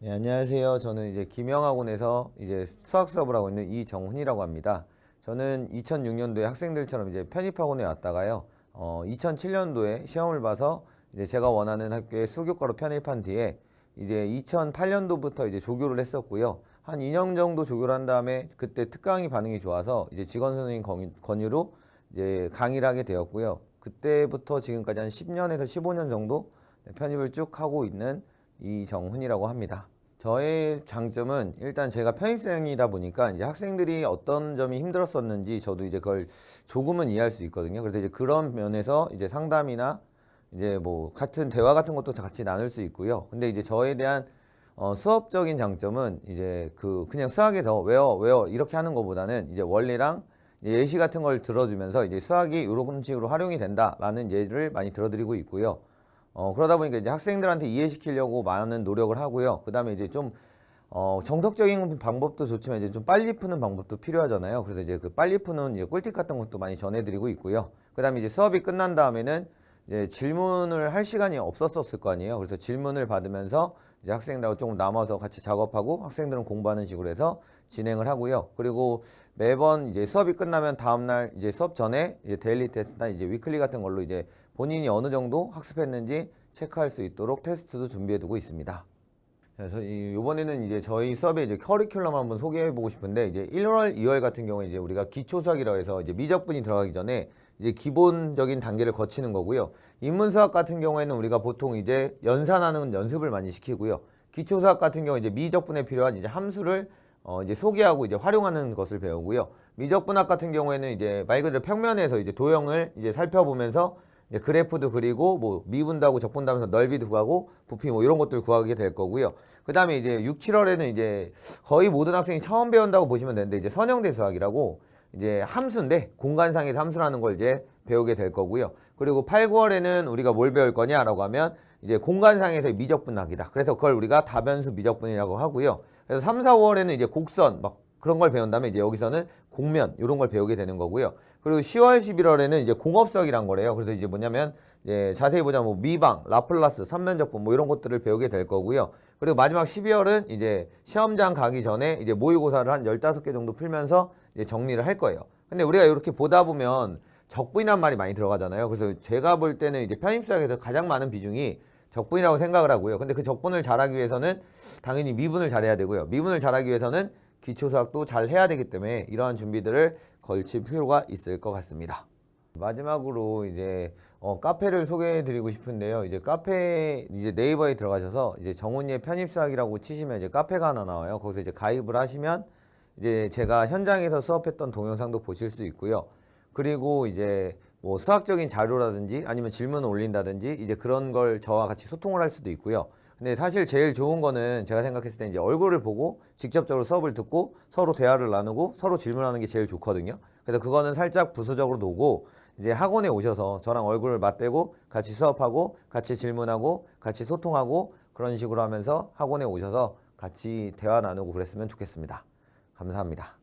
네, 안녕하세요. 저는 이제 김영학원에서 이제 수학 수업을 하고 있는 이정훈이라고 합니다. 저는 2006년도에 학생들처럼 이제 편입학원에 왔다가요. 어, 2007년도에 시험을 봐서 이제 제가 원하는 학교에 수교과로 편입한 뒤에 이제 2008년도부터 이제 조교를 했었고요. 한 2년 정도 조교를 한 다음에 그때 특강이 반응이 좋아서 이제 직원 선생님 권유로 이제 강의를 하게 되었고요. 그때부터 지금까지 한 10년에서 15년 정도 편입을 쭉 하고 있는 이정훈이라고 합니다. 저의 장점은 일단 제가 편입생이다 보니까 이제 학생들이 어떤 점이 힘들었었는지 저도 이제 그걸 조금은 이해할 수 있거든요. 그래서 이제 그런 면에서 이제 상담이나 이제 뭐 같은 대화 같은 것도 같이 나눌 수 있고요. 근데 이제 저에 대한 어, 수업적인 장점은 이제 그 그냥 수학에서 외워 외워 이렇게 하는 것보다는 이제 원리랑 예시 같은 걸 들어주면서 이제 수학이 이런 식으로 활용이 된다라는 예를 많이 들어드리고 있고요. 어, 그러다 보니까 이제 학생들한테 이해시키려고 많은 노력을 하고요. 그 다음에 이제 좀, 어, 정석적인 방법도 좋지만 이제 좀 빨리 푸는 방법도 필요하잖아요. 그래서 이제 그 빨리 푸는 이제 꿀팁 같은 것도 많이 전해드리고 있고요. 그 다음에 이제 수업이 끝난 다음에는 이제 질문을 할 시간이 없었었을 거 아니에요. 그래서 질문을 받으면서 이제 학생들하고 조금 남아서 같이 작업하고 학생들은 공부하는 식으로 해서 진행을 하고요. 그리고 매번 이제 수업이 끝나면 다음날 이제 수업 전에 이제 데일리 테스트나 이제 위클리 같은 걸로 이제 본인이 어느 정도 학습했는지 체크할 수 있도록 테스트도 준비해 두고 있습니다. 그래서 이- 이번에는 이제 저희 수업의 이제 커리큘럼 한번 소개해 보고 싶은데 이제 1월, 2월 같은 경우에 이제 우리가 기초 수학이라고 해서 이제 미적분이 들어가기 전에 이제 기본적인 단계를 거치는 거고요. 인문 수학 같은 경우에는 우리가 보통 이제 연산하는 연습을 많이 시키고요. 기초 수학 같은 경우 이제 미적분에 필요한 이제 함수를 어 이제 소개하고 이제 활용하는 것을 배우고요. 미적분학 같은 경우에는 이제 말 그대로 평면에서 이제 도형을 이제 살펴보면서 이제 그래프도 그리고 뭐 미분하고 적분도 하면서 넓이도 구하고 부피 뭐 이런 것들 구하게 될 거고요. 그 다음에 이제 6, 7월에는 이제 거의 모든 학생이 처음 배운다고 보시면 되는데 이제 선형대 수학이라고 이제 함수인데 공간상의 함수라는 걸 이제 배우게 될 거고요. 그리고 8, 9월에는 우리가 뭘 배울 거냐라고 하면 이제 공간상에서의 미적분학이다. 그래서 그걸 우리가 다변수 미적분이라고 하고요. 그래서 3, 4, 5월에는 이제 곡선 막 그런 걸 배운 다음에 이제 여기서는 곡면 이런 걸 배우게 되는 거고요. 그리고 10월, 11월에는 이제 공업석이란 거래요. 그래서 이제 뭐냐면 이제 자세히 보자면 뭐 미방, 라플라스, 삼면적분 뭐 이런 것들을 배우게 될 거고요. 그리고 마지막 12월은 이제 시험장 가기 전에 이제 모의고사를 한 15개 정도 풀면서 이제 정리를 할 거예요. 근데 우리가 이렇게 보다 보면 적분이란 말이 많이 들어가잖아요. 그래서 제가 볼 때는 이제 편입수학에서 가장 많은 비중이 적분이라고 생각을 하고요. 근데 그 적분을 잘하기 위해서는 당연히 미분을 잘해야 되고요. 미분을 잘하기 위해서는 기초 수학도 잘 해야 되기 때문에 이러한 준비들을 걸칠 필요가 있을 것 같습니다. 마지막으로 이제 어, 카페를 소개해 드리고 싶은데요. 이제 카페 이제 네이버에 들어가셔서 이제 정훈이의 편입 수학이라고 치시면 이제 카페가 하나 나와요. 거기서 이제 가입을 하시면 이제 제가 현장에서 수업했던 동영상도 보실 수 있고요. 그리고 이제 뭐 수학적인 자료라든지 아니면 질문을 올린다든지 이제 그런 걸 저와 같이 소통을 할 수도 있고요. 근데 사실 제일 좋은 거는 제가 생각했을 때 이제 얼굴을 보고 직접적으로 수업을 듣고 서로 대화를 나누고 서로 질문하는 게 제일 좋거든요. 그래서 그거는 살짝 부수적으로 놓고 이제 학원에 오셔서 저랑 얼굴을 맞대고 같이 수업하고 같이 질문하고 같이 소통하고 그런 식으로 하면서 학원에 오셔서 같이 대화 나누고 그랬으면 좋겠습니다. 감사합니다.